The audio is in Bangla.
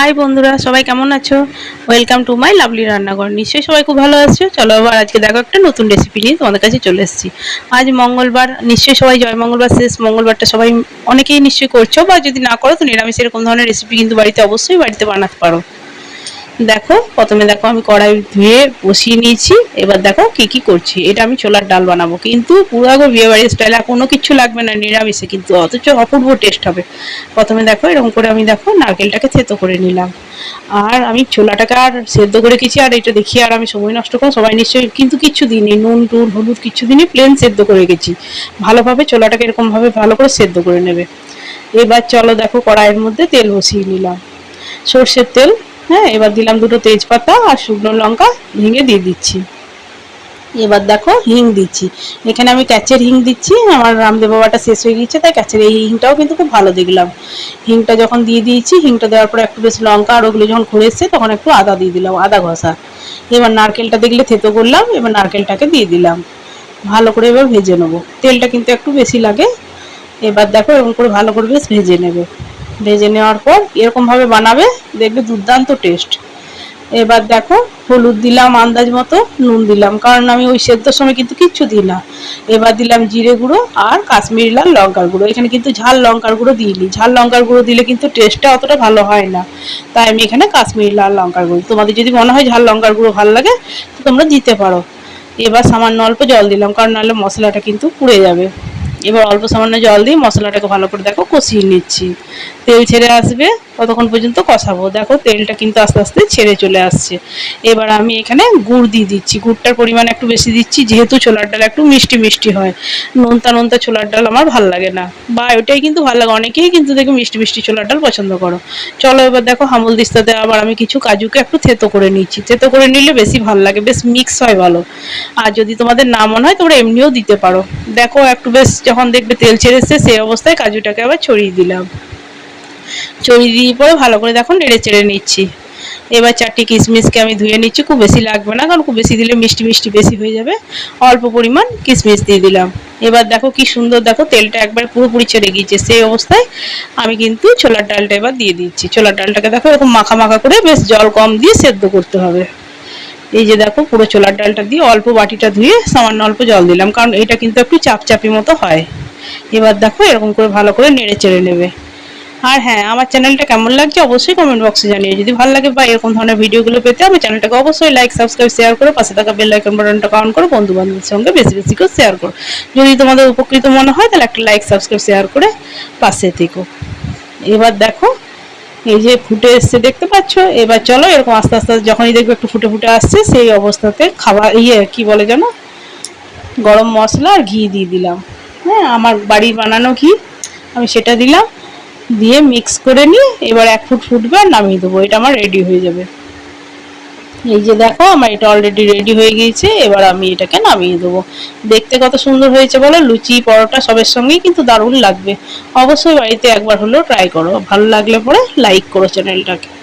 হাই বন্ধুরা, সবাই কেমন আছো? ওয়েলকাম টু মাই লাভলি রান্নাঘর। নিশ্চয়ই সবাই খুব ভালো আছো। চলো আবার আজকে দেখো একটা নতুন রেসিপি নিয়ে তোমাদের কাছে চলে এসেছি। আজ মঙ্গলবার, নিশ্চয়ই সবাই জয় মঙ্গলবার, শেষ মঙ্গলবারটা সবাই অনেকেই নিশ্চয়ই করছ, বা যদি না করো, তো নিরামিষ এরকম ধরনের রেসিপি কিন্তু বাড়িতে অবশ্যই বাড়িতে বানাতে পারো। দেখো, প্রথমে দেখো আমি কড়াই ধুয়ে বসিয়ে নিয়েছি। এবার দেখো কি কি করছি। এটা আমি ছোলার ডাল বানাবো। কিন্তু পুরো বিয়ে বাড়ির স্টাইলে কোনো কিছু লাগবে না, নিরামিষে। কিন্তু অথচ অপূর্ব টেস্ট হবে। প্রথমে দেখো, এরকম করে আমি দেখো নারকেলটাকে থেতো করে নিলাম। আর আমি ছোলাটাকে আর সেদ্ধ করে গেছি আর এটা দেখি আর আমি সময় নষ্ট করো সবাই নিশ্চয়ই কিন্তু কিচ্ছু দিইনি। নুন টুন হলুদ কিচ্ছু দিনই প্লেন সেদ্ধ করে গেছি। ভালোভাবে ছোলাটাকে এরকমভাবে ভালো করে সেদ্ধ করে নেবে। এবার চলো দেখো কড়াইয়ের মধ্যে তেল বসিয়ে নিলাম। সর্ষের তেল হ্যাঁ এবার দিলাম দুটো তেজপাতা আর শুকনো লঙ্কা ভেঙে দিয়ে দিচ্ছি। এবার দেখো হিং দিচ্ছি। এখানে আমি ক্যাচের হিং দিচ্ছি, আমার রামদেব বাবাটা শেষ হয়ে গিয়েছে, তাই ক্যাচের এই হিংটাও কিন্তু খুব ভালো দেখলাম। হিংটা যখন দিয়ে দিয়েছি, হিংটা দেওয়ার পর একটু বেশ লঙ্কা আর ওগুলো যখন ঘুরে এসছে, তখন একটু আদা দিয়ে দিলাম, আদা ঘষা। এবার নারকেলটা দেখলে থেতো করলাম, এবার নারকেলটাকে দিয়ে দিলাম। ভালো করে এবার ভেজে নেব। তেলটা কিন্তু একটু বেশি লাগে। এবার দেখো এরকম করে ভালো করে বেশ ভেজে নেবে। ভেজে নেওয়ার পর এরকমভাবে বানাবে, দেখবে দুর্দান্ত টেস্ট এবার দেখো, হলুদ দিলাম আন্দাজ মতো, নুন দিলাম, কারণ আমি ওই সেদ্ধর সময় কিন্তু কিচ্ছু দিই না। এবার দিলাম জিরে গুঁড়ো আর কাশ্মীরি লাল লঙ্কার গুঁড়ো। এখানে কিন্তু ঝাল লঙ্কার গুঁড়ো দিইনি। ঝাল লঙ্কার গুঁড়ো দিলে কিন্তু টেস্টটা অতটা ভালো হয় না। তাই আমি এখানে কাশ্মীরি লাল লঙ্কার গুঁড়ো। তোমাদের যদি মনে হয় ঝাল লঙ্কার গুঁড়ো ভালো লাগে, তো তোমরা দিতে পারো। এবার সামান্য অল্প জল দিলাম, কারণ নাহলে মশলাটা কিন্তু পুড়ে যাবে। এবার অল্প সামান্য জল দিয়ে মশলাটাকে ভালো করে দেখো কষিয়ে নিচ্ছি। তেল ছেড়ে আসবে, ততক্ষণ পর্যন্ত কষাবো। দেখো তেলটা কিন্তু আস্তে আস্তে ছেড়ে চলে আসছে। এবার আমি এখানে গুড় দিয়ে দিচ্ছি। গুড়টার পরিমাণ একটু বেশি দিচ্ছি, যেহেতু ছোলার ডাল একটু মিষ্টি মিষ্টি হয়। নোনতা নোনতা ছোলার ডাল আমার ভালো লাগে না। বা ওটাই কিন্তু ভালো লাগে। অনেকেই কিন্তু দেখো মিষ্টি মিষ্টি ছোলার ডাল পছন্দ করো। চলো এবার দেখো হামল দিস্তাতে আবার আমি কিছু কাজুকে একটু থেতো করে নিচ্ছি। থেতো করে নিলে বেশি ভালো লাগে, বেশ মিক্স হয় ভালো। আর যদি তোমাদের না মনে হয় তোমরা এমনিও দিতে পারো। দেখো একটু বেশ যখন দেখবে তেল ছেড়েছে সেই অবস্থায় কাজুটাকে আবার ছড়িয়ে দিলাম। ছড়িয়ে দিয়ে পরে ভালো করে দেখো নেড়ে চেড়ে নিচ্ছি। এবার চারটি কিশমিশকে আমি ধুয়ে নিচ্ছি, খুব বেশি লাগবে না, কারণ খুব বেশি দিলে মিষ্টি মিষ্টি বেশি হয়ে যাবে। অল্প পরিমাণ কিশমিশ দিয়ে দিলাম। এবার দেখো কি সুন্দর, দেখো তেলটা একবার পুরোপুরি ছেড়ে গিয়েছে। সেই অবস্থায় আমি কিন্তু ছোলার ডালটা এবার দিয়ে দিচ্ছি। ছোলার ডালটাকে দেখো এরকম মাখা মাখা করে বেশ জল কম দিয়ে সেদ্ধ করতে হবে। এই যে দেখো, পুরো ছোলার ডালটা দিয়ে অল্প বাটিটা ধুয়ে সামান্য অল্প জল দিলাম, কারণ এটা কিন্তু একটু চাপচাপি মতো হয়। এবার দেখো, এরকম করে ভালো করে নেড়ে চেড়ে নেবে। আর হ্যাঁ আমার চ্যানেলটা কেমন লাগছে অবশ্যই কমেন্ট বক্সে জানিয়ে, যদি ভালো লাগে বা এরকম ধরনের ভিডিওগুলো পেতে, আমার চ্যানেলটাকে অবশ্যই লাইক সাবস্ক্রাইব শেয়ার করে পাশে থাকা বেল আইকন বাটনটা অন করো বন্ধু বান্ধবের সঙ্গে বেশি বেশি করে শেয়ার করো। যদি তোমাদের উপকৃত মনে হয়, তাহলে একটা লাইক সাবস্ক্রাইব শেয়ার করে পাশে থেকো। এবার দেখো এই যে ফুটে এসছে, দেখতে পাচ্ছ? এবার চলো, এরকম আস্তে আস্তে যখনই দেখবে একটু ফুটে ফুটে আসছে, সেই অবস্থাতে খাবার ইয়ে কি বলে যেন? গরম মশলা আর ঘি দিয়ে দিলাম। হ্যাঁ আমার বাড়ির বানানো ঘি, আমি সেটা দিলাম। দিয়ে মিক্স করে নিয়ে এবার এক ফুট ফুটবে আর নামিয়ে দেবো। এটা আমার রেডি হয়ে যাবে। এই যে দেখো, আমার এটা অলরেডি রেডি হয়ে গিয়েছে, এবার আমি এটাকে নামিয়ে দেবো। দেখতে কত সুন্দর হয়েছে বলো, লুচি, পরোটা সবের সঙ্গেই কিন্তু দারুণ লাগবে। অবশ্যই বাড়িতে একবার হলেও ট্রাই করো। ভালো লাগলে পরে লাইক করো চ্যানেলটাকে